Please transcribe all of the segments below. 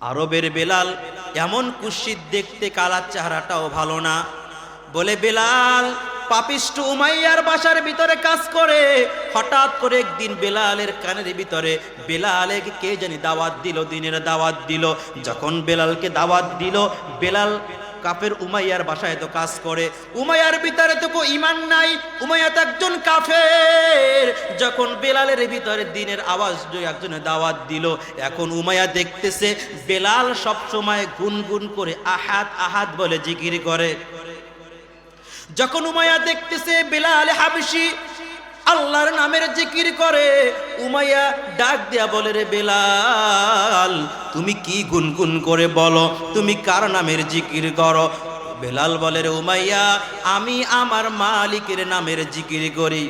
আরবের বেলাল, এমন কুশ্চিত দেখতে কালার চেহারাটাও ভালো না। বলে, বেলাল পাপিষ্ট উমাইয়ার বাসার ভিতরে কাজ করে। হঠাৎ করে একদিন বেলালের কানের ভিতরে বেলালে কে জানি দাওয়াত দিল, দিনের দাওয়াত দিল। যখন বেলালকে দাওয়াত দিল, বেলাল কাফের উমাইয়ার বাসায় তো কাজ করে। উমাইয়ার ভিতরে তো কো ইমান নাই। উমাইয়া তো একজন কাফের। যখন বেলালের ভিতরে দিনের আওয়াজ একজনে দাওয়াত দিল, এখন উমাইয়া দেখতেছে বেলাল সব সময় গুনগুন করে আহাত আহাত বলে জিকির করে। যখন উমাইয়া দেখতেছে বেলাল হাবশি আল্লাহর নামের জিকির করে। উমাইয়া ডাক দেয়া বলে, রে বেলাল, তুমি কি গুনগুন করে বলো? তুমি কার নামের জিকির করো? বেলাল বলে, রে উমাইয়া, আমি আমার মালিকের নামের জিকির করি।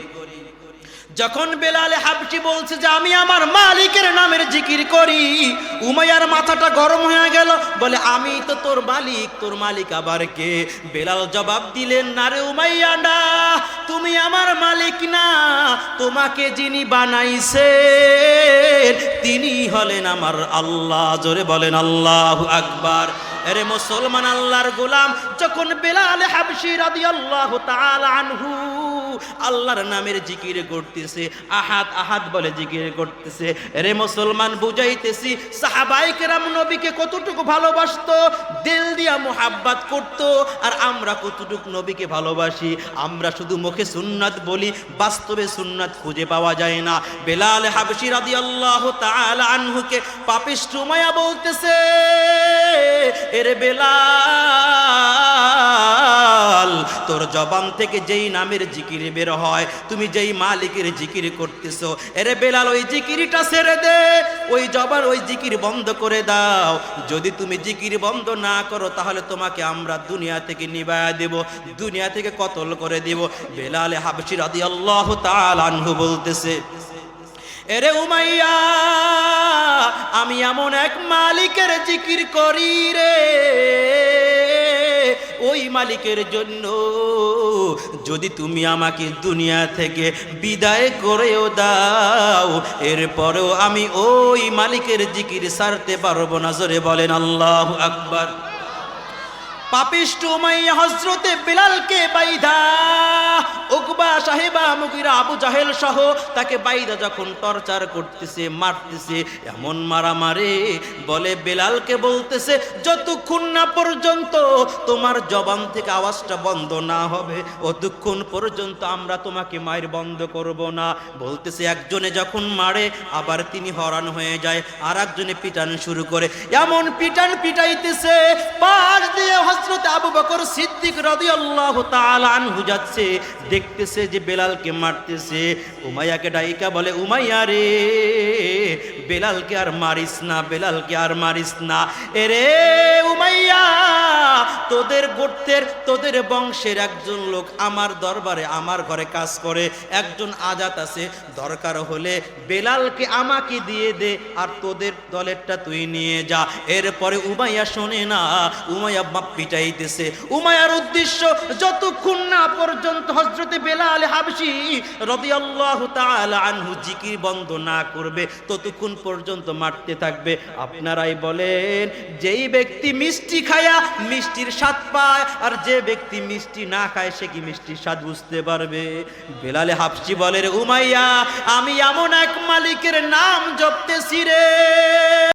যখন বেলালে হাবটি বলছে যে, আমি আমার মালিকের নামের জিকির করি। উমাইয়ার মাথাটা গরম হয়ে গেল, বলে, আমি তো তোর মালিক তোর মালিক আবার কে? বেলাল জবাব দিলেন, না রে উমাইয়া, না, তুমি আমার মালিক না, তোমাকে যিনি বানাইছে তিনি হলেন আমার আল্লাহ। জোরে বলেন, আল্লাহ আকবার। আরে মুসলমান আল্লাহর গোলাম, যখন বেলাল হাবশি রাদিয়াল্লাহু তাআলা আনহু আল্লাহর নামের জিকির করতেছে আহাত আহাত বলে জিকির করতেছে। রে মুসলমান, বুঝাইতেছি সাহাবাই কেরাম নবীকে কতটুকু ভালোবাসতো? দিল দিয়া মোহাব্বাত করত, আর আমরা কতটুকু নবীকে ভালোবাসি? আমরা শুধু মুখে সুন্নাত বলি, বাস্তবে সুন্নাত খুঁজে পাওয়া যায় না। বেলাল হাবশি রাদিয়াল্লাহু তাআলা আনহুকে পাপিষ্ট মায়া বলতেছে, এর বেলাল তোর জবান থেকে যেই নামের জিকির বের হয়, তুমি যেই মালিকের জিকির করতেছো, এরে বেলাল, ওই জিকিরটা ছেড়ে দে, ওই জবান, ওই জিকির বন্ধ করে দাও। যদি তুমি জিকির বন্ধ না করো, তাহলে তোমাকে আমরা দুনিয়া থেকে নিবায়া দেব, দুনিয়া থেকে কতল করে দেব। বেলালে হাবশি রাদিয়াল্লাহু তাআলা আনহু বলতেছে, এরে উমাইয়া, আমি এমন এক মালিকের জিকির করি রে। ওই মালিকের জন্য। যদি তুমি আমাকে দুনিয়া থেকে বিদায় করেও দাও, এরপরেও আমি ওই মালিকের জিকির সারতে পারব না। জোরে বলেন, আল্লাহ আকবার। পাপিষ্ট হজরতে বিলালকে বাইধা উকবা সাহেবা আবু জাহেল সহ তাকে বাইদা যখন টর্চার করতেছে, মারতেছে, এমন বলে বেলালকে বলতেছে, যতক্ষণ না পর্যন্ত তোমার জবান থেকে আওয়াজটা বন্ধ না হবে, অতক্ষণ পর্যন্ত আমরা তোমাকে মায়ের বন্ধ করব না। বলতেছে, একজনে যখন মারে, আবার তিনি হরান হয়ে যায় আর একজনে পিটান শুরু করে। এমন পিটান পিটাইতেছে, পাশ দিয়ে হজরত আবু বকর সিদ্দিক রাদিয়াল্লাহু তাআলা আনহু যাচ্ছে, দেখতেছে যে বেলালকে মারতেছে উমাইয়াকে ডাইকা বলে উমাইয়া রে বেলালকে আর মারিস না বেলালকে আর মারিস না এরে উমাইয়া তোদের গোত্রের, তোদের বংশের একজন লোক আমার দরবারে, আমার ঘরে কাজ করে, একজন আজাত আছে। দরকার হলে বেলালকে আমাকে দিয়ে দে, আর তোদের দলেরটা তুই নিয়ে যা। এরপরে উমাইয়া শোনে না, উমাইয়া বাপ পিটাইতেছে। উমাইয়ার উদ্দেশ্য, যতক্ষণ না পর্যন্ত হজরতে বেলাল হাবশি রাদিয়াল্লাহু তাআলা আনহু জিকির বন্ধ না করবে, ততক্ষণ পর্যন্ত মারতে থাকবে। আপনারাই বলেন, যেই ব্যক্তি মিষ্টি খায়া মিষ্টির স্বাদ পায়, আর যে ব্যক্তি মিষ্টি না খায়, সে কি মিষ্টির স্বাদ বুঝতে পারবে? বেলালে হাফসি বলে রে উমাইয়া, আমি এমন এক মালিকের নাম জপতেছি রে।